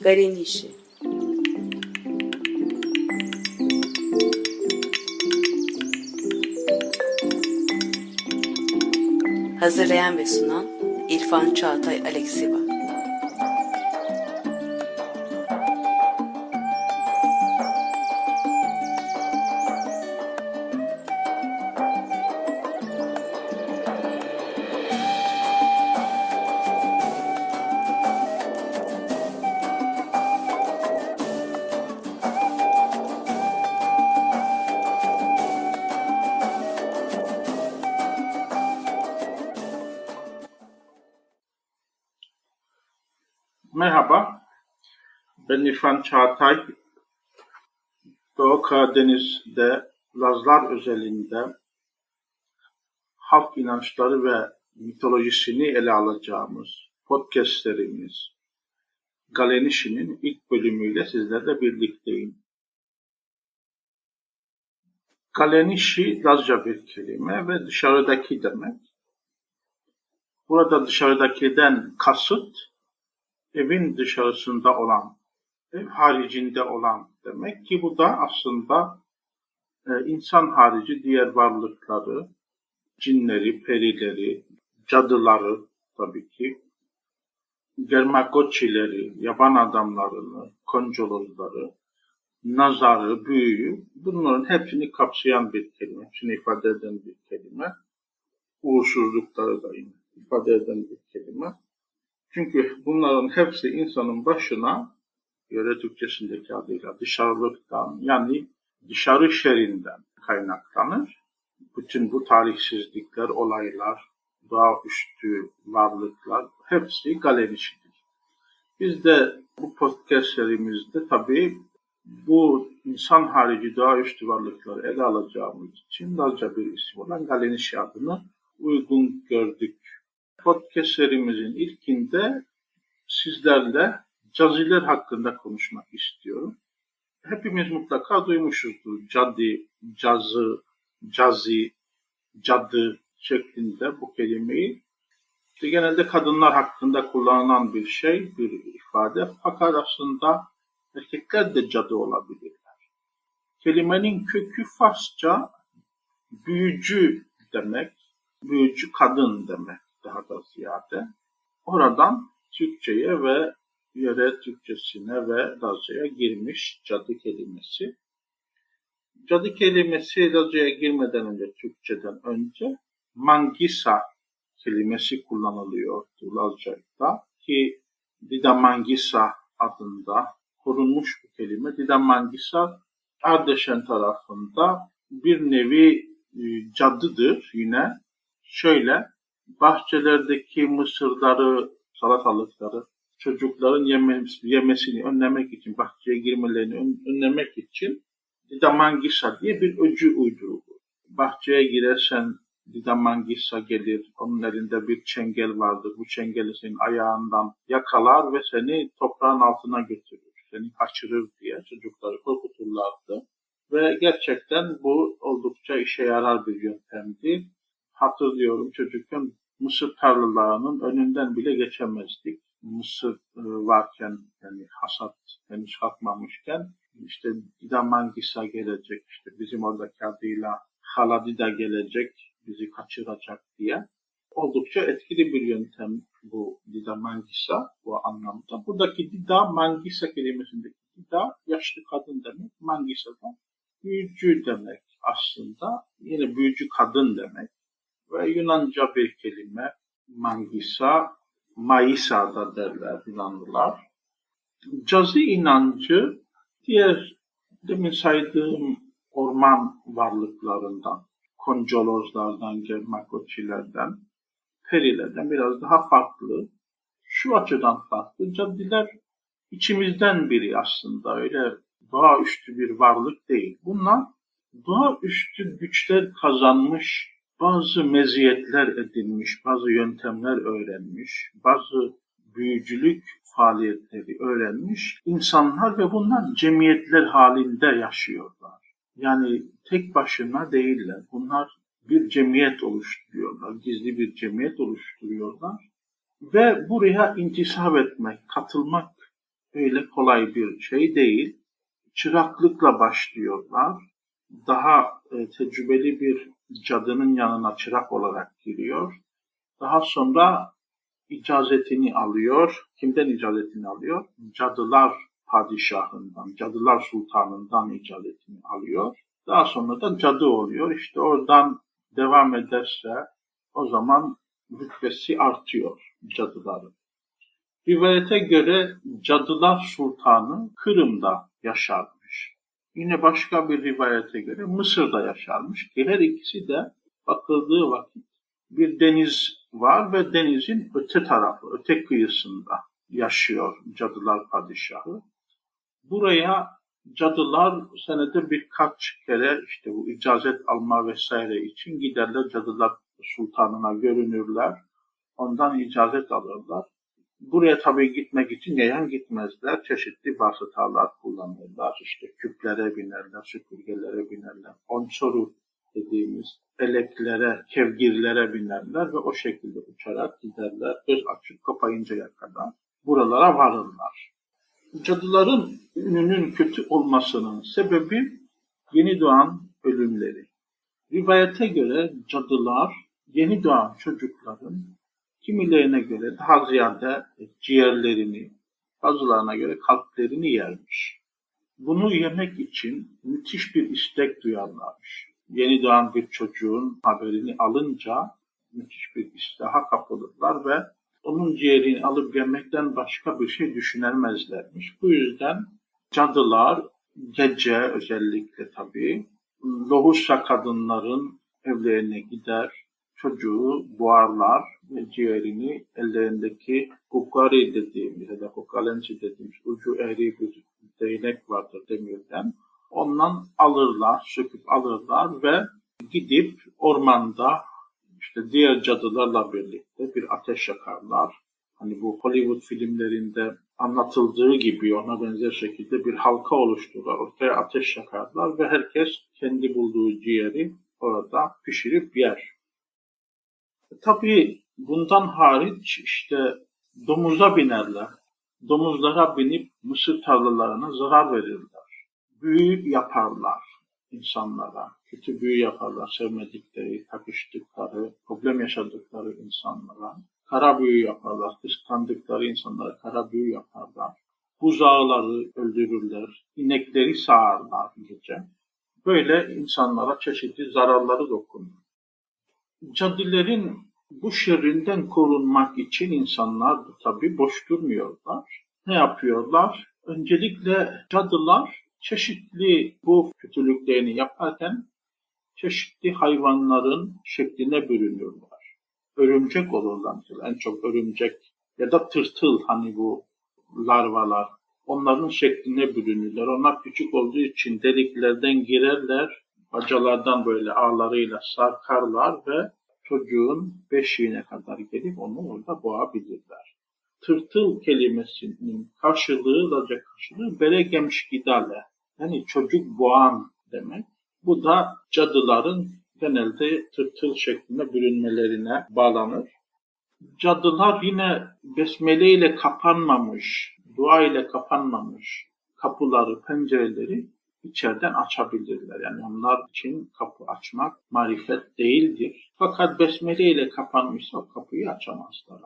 Garenişi Hazırlayan ve sunan İrfan Çağatay Alexiva Merhaba, ben İrfan Çağatay. Doğu Karadeniz'de Lazlar özelinde halk inançları ve mitolojisini ele alacağımız podcastlerimiz Galenişi'nin ilk bölümüyle sizlerle birlikteyim. Galenişi Lazca bir kelime ve dışarıdaki demek. Burada dışarıdakiden kasıt evin dışarısında olan, ev haricinde olan demek ki bu da aslında e, insan harici diğer varlıkları, cinleri, perileri, cadıları tabii ki, germagoçileri, yaban adamlarını, koncolozları, nazarı, büyüyü bunların hepsini kapsayan bir kelime, hepsini ifade eden bir kelime. Uğursuzlukları da yine ifade eden bir kelime. Çünkü bunların hepsi insanın başına yöre Türkçesindeki adıyla dışarılıktan yani dışarı şerinden kaynaklanır. Bütün bu tarihsizlikler, olaylar, doğaüstü varlıklar hepsi galericidir. Biz de bu podcast serimizde tabii bu insan harici doğaüstü varlıkları ele alacağımız için Lazca bir isim olan Galenişi adını uygun gördük podcast serimizin ilkinde sizlerle caziler hakkında konuşmak istiyorum. Hepimiz mutlaka duymuşuzdur cadi, cazı, cazi, cadı şeklinde bu kelimeyi. İşte genelde kadınlar hakkında kullanılan bir şey, bir ifade. Fakat aslında erkekler de cadı olabilirler. Kelimenin kökü Farsça büyücü demek, büyücü kadın demek da ziyade. Oradan Türkçe'ye ve yöre Türkçesine ve Lazca'ya girmiş cadı kelimesi. Cadı kelimesi Lazca'ya girmeden önce, Türkçeden önce Mangisa kelimesi kullanılıyordu Lazca'da ki Dida Mangisa adında korunmuş bu kelime. Dida Mangisa Ardeşen tarafında bir nevi e, cadıdır yine. Şöyle bahçelerdeki mısırları, salatalıkları çocukların yemesi, yemesini önlemek için, bahçeye girmelerini ön, önlemek için Didamangisa diye bir öcü uydurulur. Bahçeye girersen Didamangisa gelir, onun elinde bir çengel vardır. Bu çengeli senin ayağından yakalar ve seni toprağın altına götürür. Seni kaçırır diye çocukları korkuturlardı. Ve gerçekten bu oldukça işe yarar bir yöntemdi hatırlıyorum çocukken mısır tarlalarının önünden bile geçemezdik. Mısır e, varken yani hasat henüz kalkmamışken işte Dida Mangisa gelecek işte bizim oradaki adıyla Haladida gelecek bizi kaçıracak diye. Oldukça etkili bir yöntem bu Dida Mangisa bu anlamda. Buradaki Dida Mangisa kelimesindeki Dida yaşlı kadın demek. Mangisa da büyücü demek aslında. Yine büyücü kadın demek ve Yunanca bir kelime Mangisa, Maisa da derler Yunanlılar. Cazı inancı diğer demin saydığım orman varlıklarından, koncolozlardan, germakoçilerden, perilerden biraz daha farklı. Şu açıdan farklı. Cadiler içimizden biri aslında öyle doğaüstü bir varlık değil. Bunlar doğaüstü güçler kazanmış bazı meziyetler edinmiş, bazı yöntemler öğrenmiş, bazı büyücülük faaliyetleri öğrenmiş insanlar ve bunlar cemiyetler halinde yaşıyorlar. Yani tek başına değiller. Bunlar bir cemiyet oluşturuyorlar. Gizli bir cemiyet oluşturuyorlar. Ve buraya intisap etmek, katılmak öyle kolay bir şey değil. Çıraklıkla başlıyorlar. Daha e, tecrübeli bir cadının yanına çırak olarak giriyor. Daha sonra icazetini alıyor. Kimden icazetini alıyor? Cadılar padişahından, cadılar sultanından icazetini alıyor. Daha sonra da cadı oluyor. İşte oradan devam ederse o zaman rütbesi artıyor cadıların. Rivayete göre Cadılar Sultanı Kırım'da yaşarmış. Yine başka bir rivayete göre Mısır'da yaşarmış. Her ikisi de bakıldığı vakit bir deniz var ve denizin öte tarafı, öte kıyısında yaşıyor Cadılar Padişahı. Buraya cadılar senede birkaç kere işte bu icazet alma vesaire için giderler Cadılar Sultanına görünürler. Ondan icazet alırlar. Buraya tabii gitmek için yayan gitmezler. Çeşitli vasıtalar kullanırlar. İşte küplere binerler, süpürgelere binerler. Onçoru dediğimiz eleklere, kevgirlere binerler ve o şekilde uçarak giderler. Göz açıp kapayıncaya kadar buralara varırlar. Cadıların ününün kötü olmasının sebebi yeni doğan ölümleri. Rivayete göre cadılar yeni doğan çocukların kimilerine göre daha ziyade ciğerlerini, bazılarına göre kalplerini yermiş. Bunu yemek için müthiş bir istek duyarlarmış. Yeni doğan bir çocuğun haberini alınca müthiş bir isteha kapılırlar ve onun ciğerini alıp yemekten başka bir şey düşünemezlermiş. Bu yüzden cadılar gece özellikle tabii lohusa kadınların evlerine gider, çocuğu boğarlar ve ciğerini ellerindeki kukari dediğimiz ya da kukalenci dediğimiz ucu eğri bir değnek vardır demirden. Ondan alırlar, söküp alırlar ve gidip ormanda işte diğer cadılarla birlikte bir ateş yakarlar. Hani bu Hollywood filmlerinde anlatıldığı gibi ona benzer şekilde bir halka oluştururlar. Ortaya ateş yakarlar ve herkes kendi bulduğu ciğeri orada pişirip yer. Tabii bundan hariç işte domuza binerler. Domuzlara binip mısır tarlalarına zarar verirler. Büyü yaparlar insanlara. Kötü büyü yaparlar sevmedikleri, takıştıkları, problem yaşadıkları insanlara. Kara büyü yaparlar, kıskandıkları insanlara kara büyü yaparlar. Buzağıları öldürürler, inekleri sağarlar gece. Böyle insanlara çeşitli zararları dokunur. Cadılerin bu şerrinden korunmak için insanlar tabi boş durmuyorlar. Ne yapıyorlar? Öncelikle cadılar çeşitli bu kötülüklerini yaparken çeşitli hayvanların şekline bürünürler. Örümcek olurlar. En çok örümcek ya da tırtıl hani bu larvalar. Onların şekline bürünürler. Onlar küçük olduğu için deliklerden girerler. Bacalardan böyle ağlarıyla sarkarlar ve çocuğun beşiğine kadar gelip onu orada boğabilirler. Tırtıl kelimesinin karşılığı, Laca karşılığı beregemşgidale. Yani çocuk boğan demek. Bu da cadıların genelde tırtıl şeklinde bürünmelerine bağlanır. Cadılar yine besmele ile kapanmamış, dua ile kapanmamış kapıları, pencereleri içeriden açabilirler. Yani onlar için kapı açmak marifet değildir. Fakat besmele ile kapanmışsa o kapıyı açamazlar.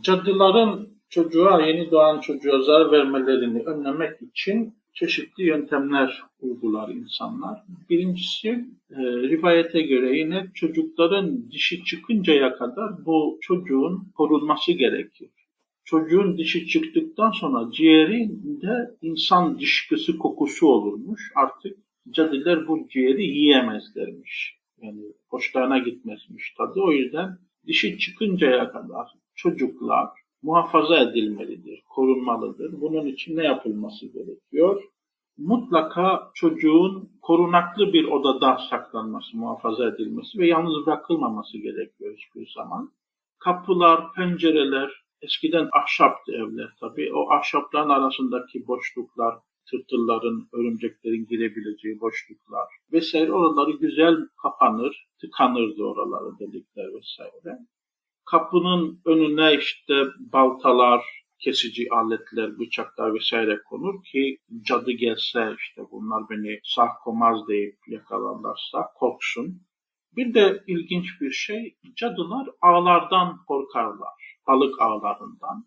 Cadıların çocuğa, yeni doğan çocuğa zarar vermelerini önlemek için çeşitli yöntemler uygular insanlar. Birincisi e, rivayete göre yine çocukların dişi çıkıncaya kadar bu çocuğun korunması gerekir. Çocuğun dişi çıktıktan sonra ciğerinde insan dışkısı kokusu olurmuş. Artık cadılar bu ciğeri yiyemezlermiş. Yani hoşlarına gitmezmiş tadı. O yüzden dişi çıkıncaya kadar çocuklar muhafaza edilmelidir, korunmalıdır. Bunun için ne yapılması gerekiyor? Mutlaka çocuğun korunaklı bir odada saklanması, muhafaza edilmesi ve yalnız bırakılmaması gerekiyor hiçbir zaman. Kapılar, pencereler, eskiden ahşaptı evler tabii. O ahşapların arasındaki boşluklar tırtılların, örümceklerin girebileceği boşluklar vesaire oraları güzel kapanır, tıkanırdı oraları delikler vesaire. Kapının önüne işte baltalar, kesici aletler, bıçaklar vesaire konur ki cadı gelse işte bunlar beni sarkomaz deyip yakalarlarsa korksun. Bir de ilginç bir şey, cadılar ağlardan korkarlar, balık ağlarından.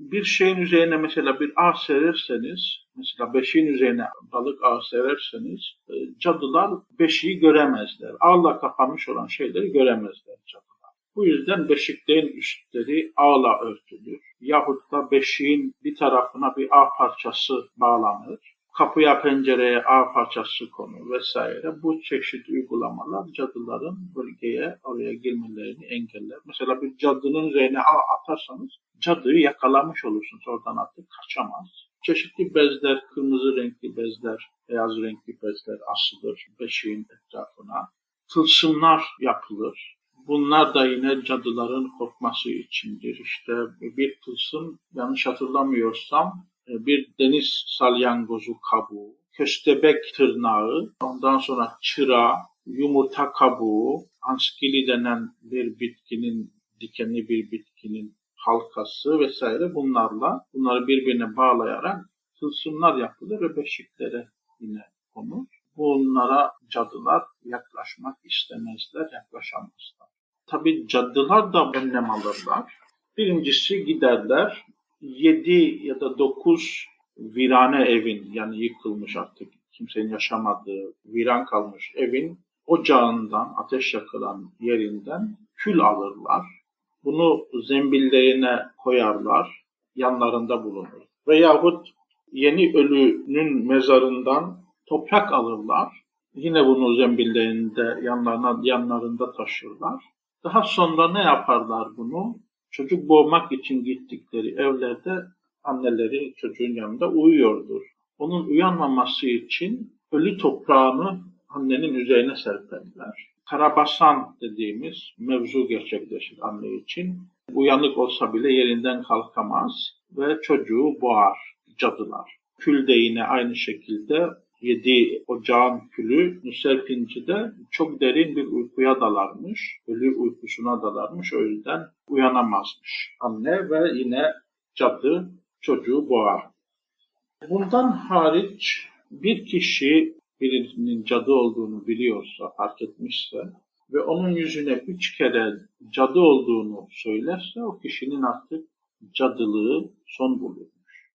Bir şeyin üzerine mesela bir ağ sererseniz, mesela beşiğin üzerine balık ağ sererseniz, e, cadılar beşiği göremezler. Ağla kapanmış olan şeyleri göremezler cadılar. Bu yüzden beşiklerin üstleri ağla örtülür. Yahut da beşiğin bir tarafına bir ağ parçası bağlanır kapıya pencereye ağ parçası konur vesaire. Bu çeşit uygulamalar cadıların bölgeye oraya girmelerini engeller. Mesela bir cadının üzerine ağ atarsanız cadıyı yakalamış olursunuz. Oradan artık kaçamaz. Çeşitli bezler, kırmızı renkli bezler, beyaz renkli bezler asılır beşiğin etrafına. Tılsımlar yapılır. Bunlar da yine cadıların korkması içindir. İşte bir tılsım yanlış hatırlamıyorsam bir deniz salyangozu kabuğu, köstebek tırnağı, ondan sonra çıra, yumurta kabuğu, anskili denen bir bitkinin, dikenli bir bitkinin halkası vesaire bunlarla bunları birbirine bağlayarak tılsımlar yapılır ve beşiklere yine konur. Bunlara cadılar yaklaşmak istemezler, yaklaşamazlar. Tabi cadılar da önlem alırlar. Birincisi giderler, 7 ya da 9 virane evin yani yıkılmış artık kimsenin yaşamadığı viran kalmış evin ocağından ateş yakılan yerinden kül alırlar. Bunu zembillerine koyarlar. Yanlarında bulunur. Veyahut yeni ölünün mezarından toprak alırlar. Yine bunu zembillerinde yanlarına, yanlarında taşırlar. Daha sonra ne yaparlar bunu? Çocuk boğmak için gittikleri evlerde anneleri çocuğun yanında uyuyordur. Onun uyanmaması için ölü toprağını annenin üzerine serperler. Karabasan dediğimiz mevzu gerçekleşir anne için. Uyanık olsa bile yerinden kalkamaz ve çocuğu boğar cadılar. Kül de yine aynı şekilde yedi ocağın külü Nusselpinci de çok derin bir uykuya dalarmış. Ölü uykusuna dalarmış. O yüzden uyanamazmış anne ve yine cadı çocuğu boğar. Bundan hariç bir kişi birinin cadı olduğunu biliyorsa, fark etmişse ve onun yüzüne üç kere cadı olduğunu söylerse o kişinin artık cadılığı son bulurmuş.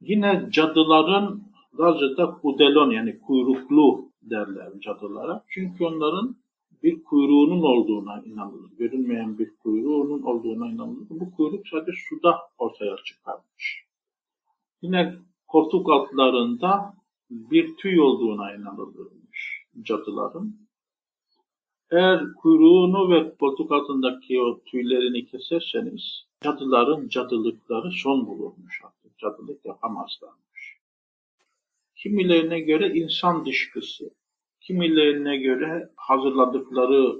Yine cadıların Lazca'da kudelon yani kuyruklu derler cadılara. Çünkü onların bir kuyruğunun olduğuna inanılır. Görünmeyen bir kuyruğunun olduğuna inanılır. Bu kuyruk sadece suda ortaya çıkarmış. Yine koltuk altlarında bir tüy olduğuna inanılırmış cadıların. Eğer kuyruğunu ve koltuk altındaki o tüylerini keserseniz cadıların cadılıkları son bulurmuş artık. Cadılık yapamazlarmış. Kimilerine göre insan dışkısı, kimilerine göre hazırladıkları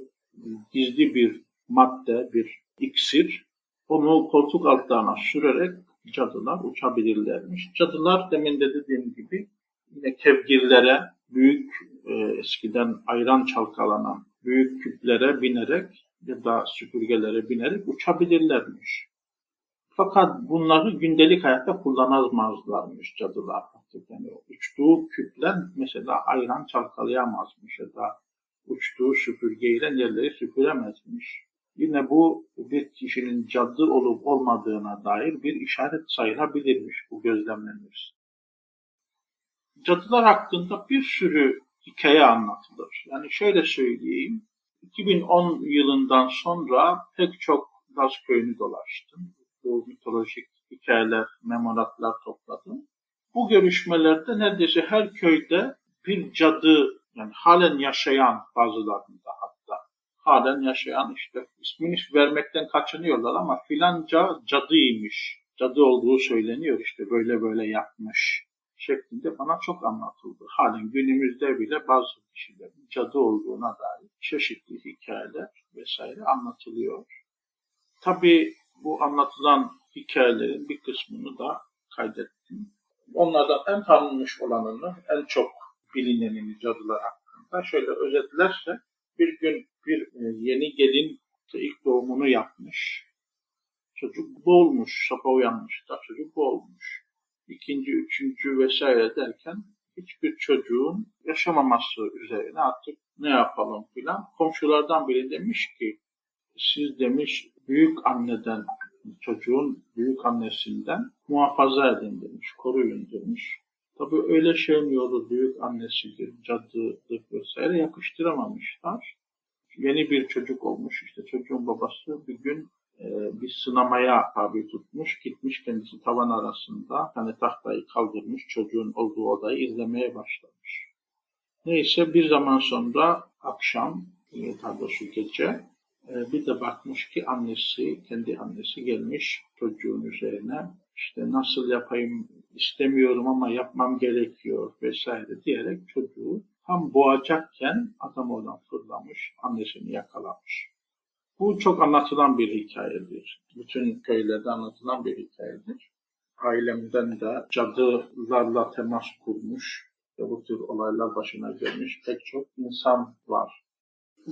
gizli bir madde, bir iksir, onu koltuk altlarına sürerek cadılar uçabilirlermiş. Cadılar demin de dediğim gibi yine kevgirlere, büyük e, eskiden ayran çalkalanan büyük küplere binerek ya da süpürgelere binerek uçabilirlermiş. Fakat bunları gündelik hayatta kullanamazlarmış cadılar. Yani uçtuğu küplen mesela ayran çalkalayamazmış ya da uçtuğu süpürgeyle yerleri süpüremezmiş. Yine bu bir kişinin cadı olup olmadığına dair bir işaret sayılabilirmiş bu gözlemlenir. Cadılar hakkında bir sürü hikaye anlatılır. Yani şöyle söyleyeyim. 2010 yılından sonra pek çok Laz köyünü dolaştım. Bu mitolojik hikayeler, memoratlar topladım. Bu görüşmelerde neredeyse her köyde bir cadı, yani halen yaşayan bazılarında hatta, halen yaşayan işte ismini vermekten kaçınıyorlar ama filanca cadıymış, cadı olduğu söyleniyor işte böyle böyle yapmış şeklinde bana çok anlatıldı. Halen günümüzde bile bazı kişilerin cadı olduğuna dair çeşitli hikayeler vesaire anlatılıyor. Tabii bu anlatılan hikayelerin bir kısmını da kaydettim. Onlardan en tanınmış olanını, en çok bilinenini cadılar hakkında şöyle özetlerse bir gün bir e, yeni gelin ilk doğumunu yapmış. Çocuk boğulmuş, sabah uyanmış da çocuk boğulmuş. İkinci, üçüncü vesaire derken hiçbir çocuğun yaşamaması üzerine artık ne yapalım filan. Komşulardan biri demiş ki siz demiş büyük anneden çocuğun büyük annesinden muhafaza edin demiş, koruyun demiş. Tabii öyle şeyin yolu büyük annesidir, cadıdır vesaire yakıştıramamışlar. Yeni bir çocuk olmuş işte çocuğun babası bir gün e, bir sınamaya tabi tutmuş. Gitmiş kendisi tavan arasında hani tahtayı kaldırmış çocuğun olduğu odayı izlemeye başlamış. Neyse bir zaman sonra akşam e, daha doğrusu gece bir de bakmış ki annesi, kendi annesi gelmiş çocuğun üzerine işte nasıl yapayım istemiyorum ama yapmam gerekiyor vesaire diyerek çocuğu tam boğacakken adam oradan fırlamış, annesini yakalamış. Bu çok anlatılan bir hikayedir. Bütün köylerde anlatılan bir hikayedir. Ailemden de cadılarla temas kurmuş ve bu tür olaylar başına gelmiş pek çok insan var.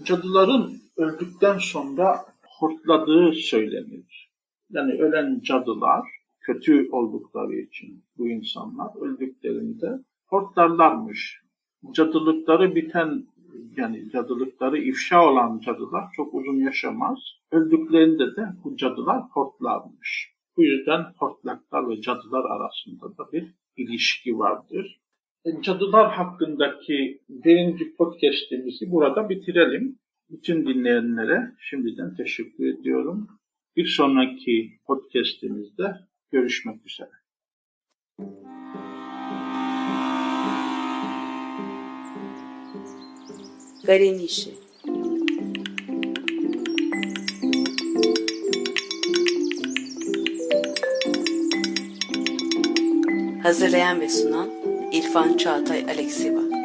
Cadıların öldükten sonra hortladığı söylenir. Yani ölen cadılar kötü oldukları için bu insanlar öldüklerinde hortlarlarmış. Cadılıkları biten yani cadılıkları ifşa olan cadılar çok uzun yaşamaz. Öldüklerinde de bu cadılar hortlarmış. Bu yüzden hortlaklar ve cadılar arasında da bir ilişki vardır. Cadılar hakkındaki birinci podcast'imizi burada bitirelim. Bütün dinleyenlere şimdiden teşekkür ediyorum. Bir sonraki podcast'imizde görüşmek üzere. Garenişi Hazırlayan ve sunan İrfan Çağatay Aleksiva